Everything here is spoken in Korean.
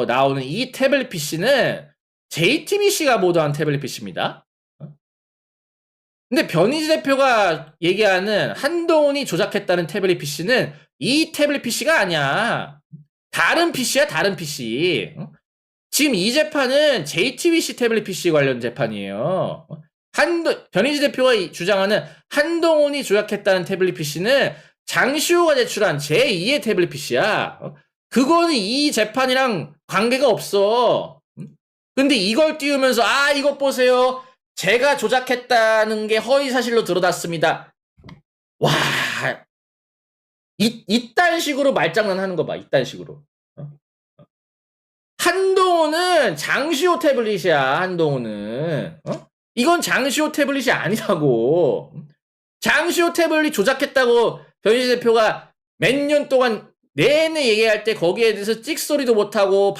나오는 이 태블릿 PC는 JTBC가 보도한 태블릿 PC입니다. 근데 변희지 대표가 얘기하는 한동훈이 조작했다는 태블릿 PC는 이 태블릿 PC가 아니야. 다른 PC야, 다른 PC. 지금 이 재판은 JTBC 태블릿 PC 관련 재판이에요. 한도, 변희지 대표가 이- 주장하는 한동훈이 조작했다는 태블릿 PC는 장시호가 제출한 제2의 태블릿 PC야. 그거는 이 재판이랑 관계가 없어. 근데 이걸 띄우면서, 아, 이것 보세요. 제가 조작했다는 게 허위 사실로 드러났습니다. 와, 이, 이딴 식으로 말장난 하는 거 봐, 이딴 식으로. 어? 한동훈은 장시호 태블릿이야, 한동훈은. 어? 이건 장시호 태블릿이 아니라고. 장시호 태블릿 조작했다고 변희재 대표가 몇 년 동안 내내 얘기할 때 거기에 대해서 찍소리도 못하고